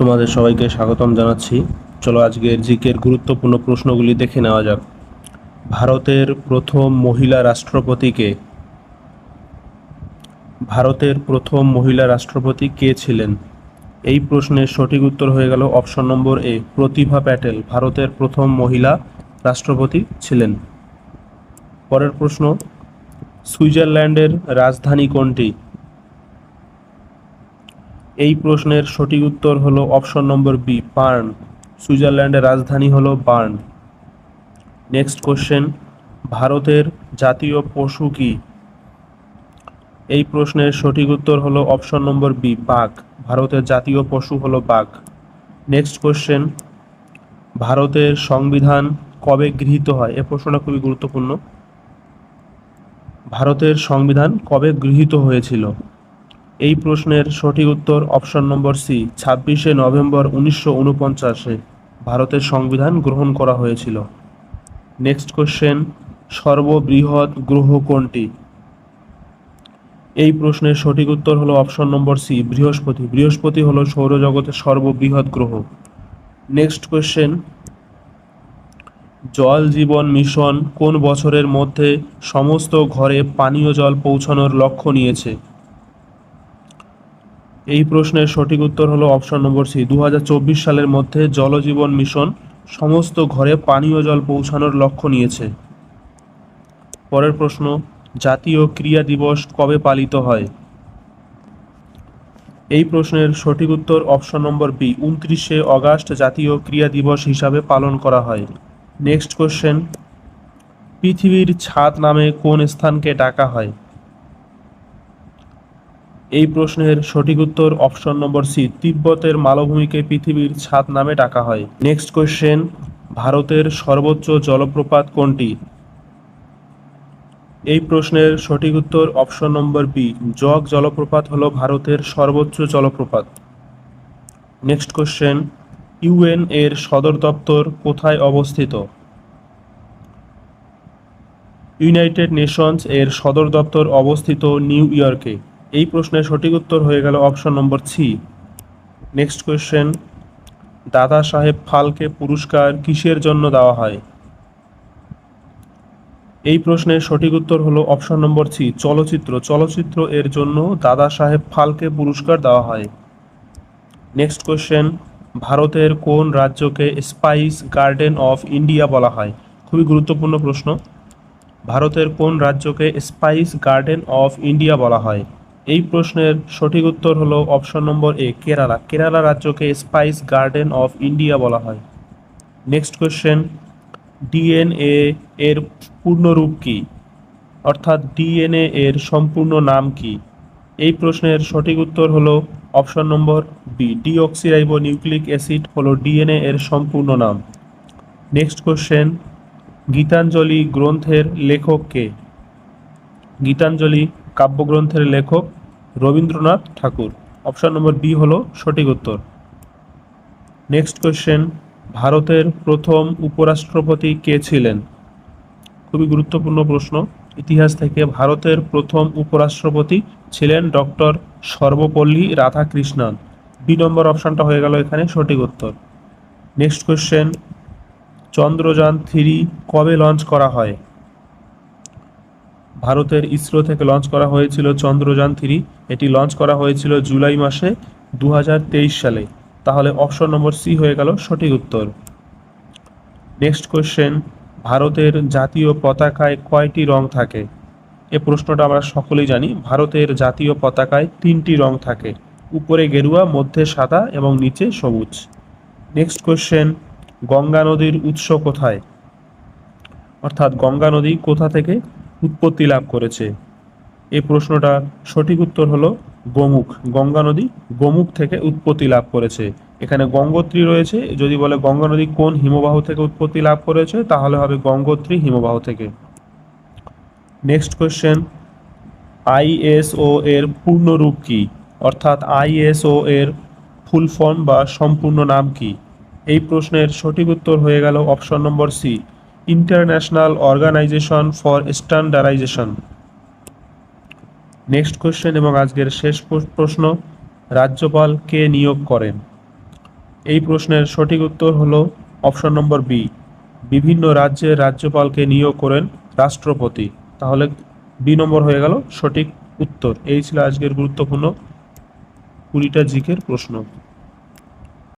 তোমাদের সবাইকে স্বাগতম জানাচ্ছি। চলো আজকের জিকের গুরুত্বপূর্ণ প্রশ্নগুলি দেখে নেওয়া যাক। ভারতের প্রথম মহিলা রাষ্ট্রপতিকে ভারতের প্রথম মহিলা রাষ্ট্রপতি কে ছিলেন? এই প্রশ্নের সঠিক উত্তর হয়ে গেল অপশন নম্বর এ, প্রতিভা প্যাটেল, ভারতের প্রথম মহিলা রাষ্ট্রপতি ছিলেন। পরের প্রশ্ন, সুইজারল্যান্ডের রাজধানী কোনটি? এই প্রশ্নের সঠিক উত্তর হলো অপশন নম্বর বি, বার্ন। সুইজারল্যান্ডের রাজধানী হলো বার্ন। নেক্সট কোশ্চেন, ভারতের জাতীয় পশু কি? এই প্রশ্নের সঠিক উত্তর হলো অপশন নম্বর বি, বাঘ। ভারতের জাতীয় পশু হলো বাঘ। নেক্সট কোশ্চেন, ভারতের সংবিধান কবে গৃহীত হয়? এ প্রশ্নটা খুবই গুরুত্বপূর্ণ। ভারতের সংবিধান কবে গৃহীত হয়েছিল? এই প্রশ্নের সঠিক উত্তর অপশন নম্বর সি, ছাব্বিশে নভেম্বর উনিশশো উনপঞ্চাশে ভারতের সংবিধান গ্রহণ করা হয়েছিল। নেক্সট কোশ্চেন সর্ববৃহৎ গ্রহ কোনটি? এই প্রশ্নের সঠিক উত্তর হলো অপশন নম্বর সি, বৃহস্পতি। বৃহস্পতি হলো সৌরজগতের সর্ববৃহৎ গ্রহ। নেক্সট কোশ্চেন জল জীবন মিশন কোন বছরের মধ্যে সমস্ত ঘরে পানীয় জল পৌঁছানোর লক্ষ্য নিয়েছে? এই প্রশ্নের সঠিক উত্তর হলো অপশন নম্বর সি। দু হাজার চব্বিশ সালের মধ্যে জলজীবন মিশন সমস্ত ঘরে পানীয় জল পৌঁছানোর লক্ষ্য নিয়েছে। পরের প্রশ্ন, জাতীয় ক্রিয়া দিবস কবে পালিত হয়? এই প্রশ্নের সঠিক উত্তর অপশন নম্বর বি, উনত্রিশে অগাস্ট জাতীয় ক্রীড়া দিবস হিসাবে পালন করা হয়। নেক্সট কোশ্চেন, পৃথিবীর ছাদ নামে কোন স্থানকে ডাকা হয়? এই প্রশ্নের সঠিক উত্তর অপশন নম্বর সি, তিব্বতের মালভূমিকে পৃথিবীর ছাদ নামে ডাকা হয়। নেক্সট কোশ্চেন ভারতের সর্বোচ্চ জলপ্রপাত কোনটি? এই প্রশ্নের সঠিক উত্তর অপশন নম্বর বি, জগ জলপ্রপাত হলো ভারতের সর্বোচ্চ জলপ্রপাত। নেক্সট কোশ্চেন ইউএন এর সদর দপ্তর কোথায় অবস্থিত? ইউনাইটেড নেশনস এর সদর দপ্তর অবস্থিত নিউ ইয়র্কে। এই প্রশ্নের সঠিক উত্তর হয়ে গেল option number C next question Dada Saheb Phalke পুরস্কার কিসের জন্য দেওয়া হয়? এই প্রশ্নের সঠিক উত্তর হলো অপশন নম্বর সি চলচ্চিত্র। চলচ্চিত্র এর জন্য দাদা সাহেব ফালকে পুরস্কার দেওয়া হয়। নেক্সট কোয়েশ্চেন ভারতের কোন রাজ্যকে স্পাইস গার্ডেন অফ ইন্ডিয়া বলা হয়? খুবই গুরুত্বপূর্ণ প্রশ্ন। ভারতের কোন রাজ্যকে স্পাইস গার্ডেন অফ ইন্ডিয়া বলা হয়? এই প্রশ্নের সঠিক উত্তর হলো option number A Kerala Kerala রাজ্যকে স্পাইস গার্ডেন অফ ইন্ডিয়া বলা হয়। নেক্সট কোয়েশ্চেন ডিএনএ এর পূর্ণরূপ কি? অর্থাৎ ডিএনএ এর সম্পূর্ণ নাম কি? এই প্রশ্নের সঠিক উত্তর হলো option number B deoxyribo nucleic acid হলো ডিএনএ এর সম্পূর্ণ নাম। নেক্সট কোশ্চেন গীতাঞ্জলি গ্রন্থের লেখক কে? গীতাঞ্জলি কাব্যগ্রন্থের লেখক Rabindranath Thakur. Option number B হলো সঠিক উত্তর। নেক্সট কোয়েশ্চেন, ভারতের প্রথম উপরাষ্ট্রপতি কে ছিলেন? খুবই গুরুত্বপূর্ণ প্রশ্ন। ইতিহাস থেকে ভারতের প্রথম উপরাষ্ট্রপতি ছিলেন doctor Sarvepalli Radhakrishnan. B number অপশানটা হয়ে গেল এখানে, সঠিক উত্তর। নেক্সট কোয়েশ্চেন, চন্দ্রযান থ্রি কবে লঞ্চ করা হয়? ভারতের ইসরো থেকে লঞ্চ করা হয়েছিল চন্দ্রযান থ্রি এটি লঞ্চ করা হয়েছিল জুলাই মাসে দু হাজার তেইশ সালে। তাহলে অপশন নম্বর সি হয়ে গেল সঠিক উত্তর। নেক্সট কোয়েশ্চেন ভারতের জাতীয় পতাকায় কয়টি রং থাকে? এ প্রশ্নটা আমরা সকলেই জানি, ভারতের জাতীয় পতাকায় তিনটি রং থাকে। উপরে গেরুয়া, মধ্যে সাদা এবং নিচে সবুজ। নেক্সট কোশ্চেন গঙ্গা নদীর উৎস কোথায়? অর্থাৎ গঙ্গা নদী কোথা থেকে উৎপত্তি লাভ করেছে। এই প্রশ্নটার সঠিক উত্তর হলো গোমুখ। গঙ্গা নদী গোমুখ থেকে উৎপত্তি লাভ করেছে। এখানে গঙ্গোত্রী রয়েছে। যদি বলে গঙ্গা নদী কোন হিমবাহ থেকে উৎপত্তি লাভ করেছে, তাহলে হবে গঙ্গোত্রী হিমবাহ থেকে। নেক্সট কোয়েশ্চেন আইএসও এর পূর্ণ রূপ কি? অর্থাৎ আইএসও এর ফুল ফর্ম বা সম্পূর্ণ নাম কি? এই প্রশ্নের সঠিক উত্তর হয়ে গেল option number C international organization for standardization next question এবং আজকের শেষ প্রশ্ন, রাজ্যপাল কে নিয়োগ করেন? এই প্রশ্নের সঠিক উত্তর হল অপশন নম্বর বি। বিভিন্ন রাজ্যের রাজ্যপালকে নিয়োগ করেন রাষ্ট্রপতি। তাহলে বি নম্বর হয়ে গেল সঠিক উত্তর। এই ছিল আজকের গুরুত্বপূর্ণ কুড়িটা জিকের প্রশ্ন।